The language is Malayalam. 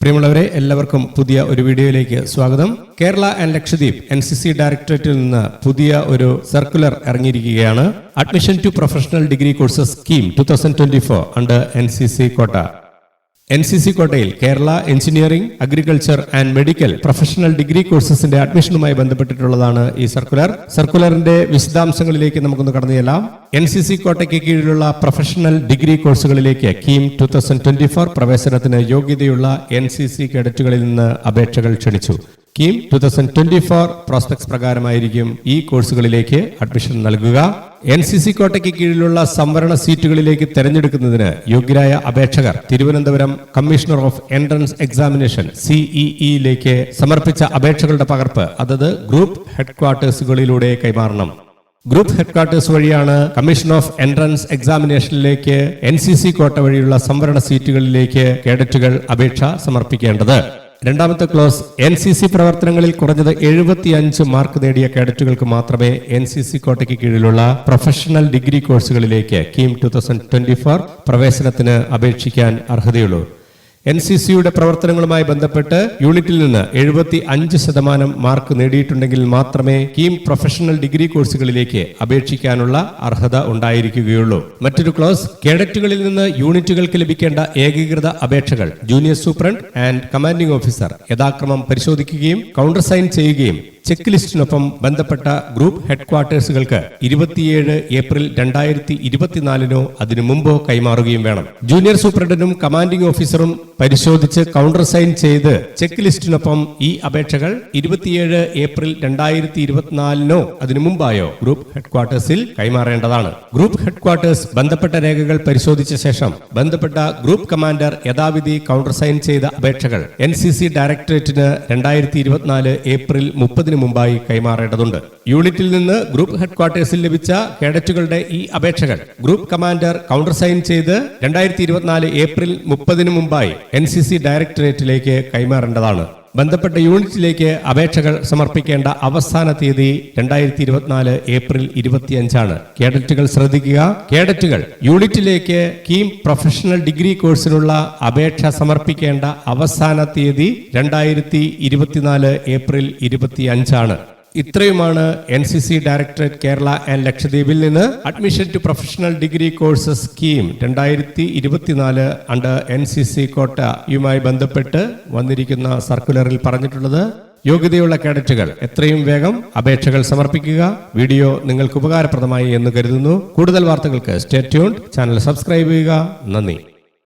പ്രിയമുള്ളവരെ എല്ലാവർക്കും പുതിയ ഒരു വീഡിയോയിലേക്ക് സ്വാഗതം. Kerala and Lakshadweep N C C ഡയറക്ടറേറ്റിൽ നിന്ന് പുതിയ ഒരു സർക്കുലർ ഇറങ്ങിയിരിക്കുകയാണ്. Admission to professional degree courses scheme two thousand twenty four under N C C quota N C C കോട്ടയിൽ Kerala engineering agriculture and medical professional degree കോഴ്സസിന്റെ അഡ്മിഷനുമായി ബന്ധപ്പെട്ടിട്ടുള്ളതാണ് ഈ സർക്കുലർ. സർക്കുലറിന്റെ വിശദാംശങ്ങളിലേക്ക് നമുക്കൊന്ന് കടന്നു ചെല്ലാം. എൻ സി സി കോട്ടയ്ക്ക് കീഴിലുള്ള പ്രൊഫഷണൽ ഡിഗ്രി കോഴ്സുകളിലേക്ക് KEAM two thousand twenty four പ്രവേശനത്തിന് യോഗ്യതയുള്ള എൻ സി സി കേഡറ്റുകളിൽ നിന്ന് അപേക്ഷകൾ ക്ഷണിച്ചു. KEAM two thousand twenty four prospectus പ്രകാരമായിരിക്കും ഈ കോഴ്സുകളിലേക്ക് അഡ്മിഷൻ നൽകുക. എൻ സി സി കോട്ടയ്ക്ക് കീഴിലുള്ള സംവരണ സീറ്റുകളിലേക്ക് തെരഞ്ഞെടുക്കുന്നതിന് യോഗ്യരായ അപേക്ഷകർ Thiruvananthapuram commissioner of entrance examination സിഇഇയിലേക്ക് സമർപ്പിച്ച അപേക്ഷകളുടെ പകർപ്പ് അതത് ഗ്രൂപ്പ് ഹെഡ്ക്വാർട്ടേഴ്സുകളിലൂടെ കൈമാറണം. ഗ്രൂപ്പ് ഹെഡ്ക്വാർട്ടേഴ്സ് വഴിയാണ് കമ്മീഷൻ ഓഫ് എൻട്രൻസ് എക്സാമിനേഷനിലേക്ക് എൻ സി സി കോട്ട വഴിയുള്ള സംവരണ സീറ്റുകളിലേക്ക് കേഡറ്റുകൾ അപേക്ഷ സമർപ്പിക്കേണ്ടത്. രണ്ടാമത്തെ ക്ലോസ് എൻ സി സി പ്രവർത്തനങ്ങളിൽ കുറഞ്ഞത് എഴുപത്തിയഞ്ച് മാർക്ക് നേടിയ കേഡറ്റുകൾക്ക് മാത്രമേ എൻ സി സി കോട്ടയ്ക്ക് കീഴിലുള്ള പ്രൊഫഷണൽ ഡിഗ്രി കോഴ്സുകളിലേക്ക് KEAM two thousand twenty four പ്രവേശനത്തിന് അപേക്ഷിക്കാൻ അർഹതയുള്ളൂ. എൻ സി സിയുടെ പ്രവർത്തനങ്ങളുമായി ബന്ധപ്പെട്ട് യൂണിറ്റിൽ നിന്ന് എഴുപത്തി അഞ്ച് ശതമാനം മാർക്ക് നേടിയിട്ടുണ്ടെങ്കിൽ മാത്രമേ കീം പ്രൊഫഷണൽ ഡിഗ്രി കോഴ്സുകളിലേക്ക് അപേക്ഷിക്കാനുള്ള അർഹത ഉണ്ടായിരിക്കുകയുള്ളൂ. മറ്റൊരു ക്ലോസ് കേഡറ്റുകളിൽ നിന്ന് യൂണിറ്റുകൾക്ക് ലഭിക്കേണ്ട ഏകീകൃത അപേക്ഷകൾ junior superintendent and commanding officer യഥാക്രമം പരിശോധിക്കുകയും കൗണ്ടർ സൈൻ ചെയ്യുകയും ചെക്ക് ലിസ്റ്റിനൊപ്പം ബന്ധപ്പെട്ട ഗ്രൂപ്പ് ഹെഡ്ക്വാർട്ടേഴ്സുകൾക്ക് ഇരുപത്തിയേഴ് ഏപ്രിൽ രണ്ടായിരത്തി ഇരുപത്തിനാലിനോ അതിനു മുമ്പോ കൈമാറുകയും വേണം. ജൂനിയർ സൂപ്രണ്ടനും കമാൻഡിംഗ് ഓഫീസറും പരിശോധിച്ച് കൗണ്ടർ സൈൻ ചെയ്ത് ചെക്ക് ലിസ്റ്റിനൊപ്പം ഈ അപേക്ഷകൾ ഇരുപത്തിയേഴ് ഏപ്രിൽ രണ്ടായിരത്തി ഇരുപത്തിനാലിനോ അതിനു മുമ്പായോ ഗ്രൂപ്പ് ഹെഡ്ക്വാർട്ടേഴ്സിൽ കൈമാറേണ്ടതാണ്. ഗ്രൂപ്പ് ഹെഡ്ക്വാർട്ടേഴ്സ് ബന്ധപ്പെട്ട രേഖകൾ പരിശോധിച്ച ശേഷം ബന്ധപ്പെട്ട ഗ്രൂപ്പ് കമാൻഡർ യഥാവിധി കൗണ്ടർ സൈൻ ചെയ്ത അപേക്ഷകൾ എൻ ഡയറക്ടറേറ്റിന് രണ്ടായിരത്തി ഏപ്രിൽ മുപ്പതിന് മുമ്പായി കൈമാറേണ്ടതുണ്ട്. യൂണിറ്റിൽ നിന്ന് ഗ്രൂപ്പ് ഹെഡ്ക്വാർട്ടേഴ്സിൽ ലഭിച്ച കേഡറ്റുകളുടെ ഈ അപേക്ഷകൾ ഗ്രൂപ്പ് കമാൻഡർ കൗണ്ടർ സൈൻ ചെയ്ത് രണ്ടായിരത്തി ഇരുപത്തിനാല് ഏപ്രിൽ മുപ്പതിന് മുമ്പായി എൻ ഡയറക്ടറേറ്റിലേക്ക് കൈമാറേണ്ടതാണ്. ബന്ധപ്പെട്ട യൂണിറ്റിലേക്ക് അപേക്ഷകൾ സമർപ്പിക്കേണ്ട അവസാന തീയതി രണ്ടായിരത്തി ഇരുപത്തിനാല് ഏപ്രിൽ ഇരുപത്തിയഞ്ചാണ്. കേഡറ്റുകൾ ശ്രദ്ധിക്കുക. കേഡറ്റുകൾ യൂണിറ്റിലേക്ക് കീം പ്രൊഫഷണൽ ഡിഗ്രി കോഴ്സിനുള്ള അപേക്ഷ സമർപ്പിക്കേണ്ട അവസാന തീയതി രണ്ടായിരത്തി ഇരുപത്തിനാല് ഏപ്രിൽ ഇരുപത്തിയഞ്ചാണ്. ഇത്രയുമാണ് N C C directorate Kerala and ലക്ഷദ്വീപിൽ നിന്ന് admission to professional degree course scheme രണ്ടായിരത്തി ഇരുപത്തിനാല് അണ്ടർ എൻ സി സി കോട്ടയുമായി ബന്ധപ്പെട്ട് വന്നിരിക്കുന്ന സർക്കുലറിൽ പറഞ്ഞിട്ടുള്ളത് യോഗ്യതയുള്ള കേഡറ്റുകൾ എത്രയും വേഗം അപേക്ഷകൾ സമർപ്പിക്കുക. വീഡിയോ നിങ്ങൾക്ക് ഉപകാരപ്രദമായി എന്ന് കരുതുന്നു. കൂടുതൽ വാർത്തകൾക്ക് സ്റ്റേ ചാനൽ സബ്സ്ക്രൈബ് ചെയ്യുക. നന്ദി.